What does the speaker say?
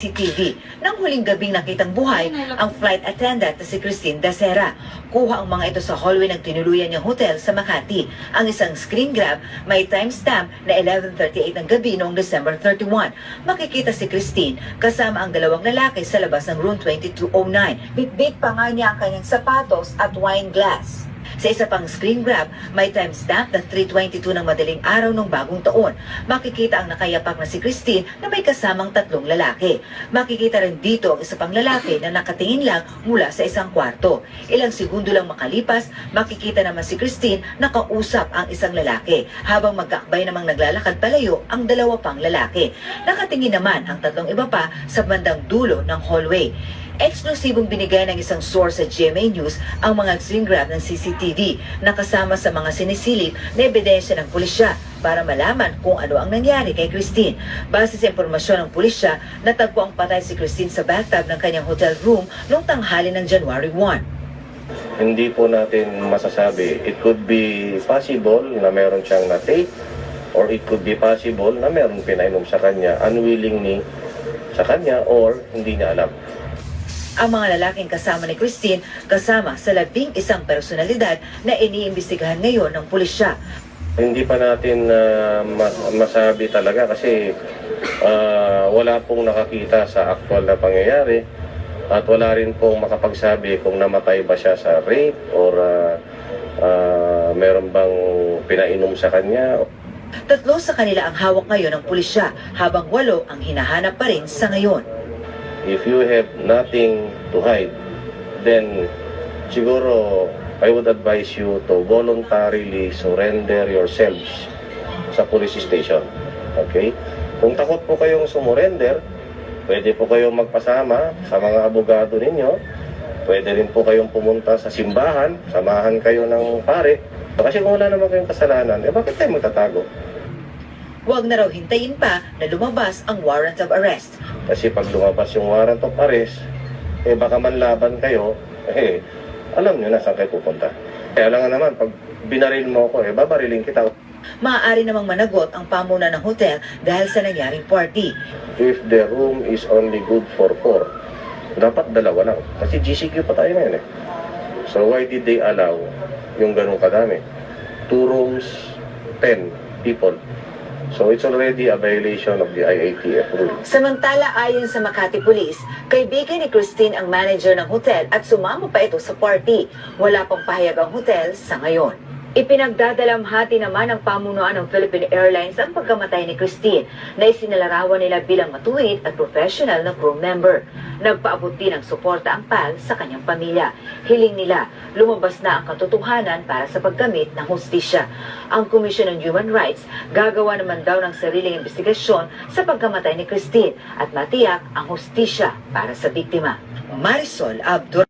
CCTV. Nang huling gabing nakitang buhay ang flight attendant na si Christine Dacera. Kuha ang mga ito sa hallway ng tinuluyan niyang hotel sa Makati. Ang isang screen grab may timestamp na 11.38 ng gabi noong December 31. Makikita si Christine kasama ang dalawang lalaki sa labas ng room 2209. Bitbit pa nga niya ang kanyang sapatos at wine glass. Sa isa pang screen grab, may timestamp na 3.22 ng madaling araw ng bagong taon. Makikita ang nakayapak na si Christine na may kasamang tatlong lalaki. Makikita rin dito ang isa pang lalaki na nakatingin lang mula sa isang kwarto. Ilang segundo lang makalipas, makikita naman si Christine na kausap ang isang lalaki habang magkakbay namang naglalakad palayo ang dalawa pang lalaki. Nakatingin naman ang tatlong iba pa sa bandang dulo ng hallway. Eksklusibong binigay ng isang source sa GMA News ang mga screen grab ng CCTV na kasama sa mga sinisilip na ebidensya ng pulisya para malaman kung ano ang nangyari kay Christine. Base sa impormasyon ng pulisya, natagpo ang patay si Christine sa bathtub ng kanyang hotel room noong tanghali ng January 1. Hindi po natin masasabi. It could be possible na meron siyang na-take or it could be possible na meron pinainom sa kanya unwillingly sa kanya or hindi niya alam. Ang mga lalaking kasama ni Christine kasama sa labing isang personalidad na iniimbestigahan ngayon ng pulisya. Hindi pa natin mas- masabi talaga kasi ah, wala pong nakakita sa actual na pangyayari at wala rin pong makapagsabi kung namatay ba siya sa rape or ah, ah, meron bang pinainom sa kanya Tatlo sa kanila ang hawak ngayon ng pulisya habang walo ang hinahanap pa rin sa ngayon. If you have nothing to hide, then siguro I would advise you to voluntarily surrender yourselves sa police station. Okay? Kung takot po kayong sumurrender, pwede po kayong magpasama sa mga abogado ninyo. Pwede rin po kayong pumunta sa simbahan, samahan kayo ng pare. Kasi kung wala naman kayong kasalanan, eh bakit tayo magtatago? Huwag na raw hintayin pa na lumabas ang warrant of arrest. Kasi pag lumabas yung warrant of arrest, eh baka manlaban kayo, eh alam nyo na saan kayo pupunta. Kaya lang nga naman, pag binaril mo ako, eh babariling kita. Maaari namang managot ang pamuna ng hotel dahil sa nangyaring party. If the room is only good for four, dapat dalawa lang. Kasi GCQ pa tayo ngayon eh. So why did they allow yung ganun kadami? Two rooms, 10 people. So it's already a violation of the IATF rule. Samantala ayon sa Makati Police, kaibigan ni Christine ang manager ng hotel at sumama pa ito sa party. Wala pang pahayag ang hotel sa ngayon. Ipinagdadalamhati naman ng pamunuan ng Philippine Airlines ang pagkamatay ni Christine na isinalarawan nila bilang matuwid at professional na crew member. Nagpaabot din ng suporta ang PAL sa kanyang pamilya. Hiling nila, lumabas na ang katotohanan para sa paggamit ng hustisya. Ang Commission on Human Rights gagawa naman daw ng sariling investigasyon sa pagkamatay ni Christine at matiyak ang hustisya para sa biktima. Marisol Abdur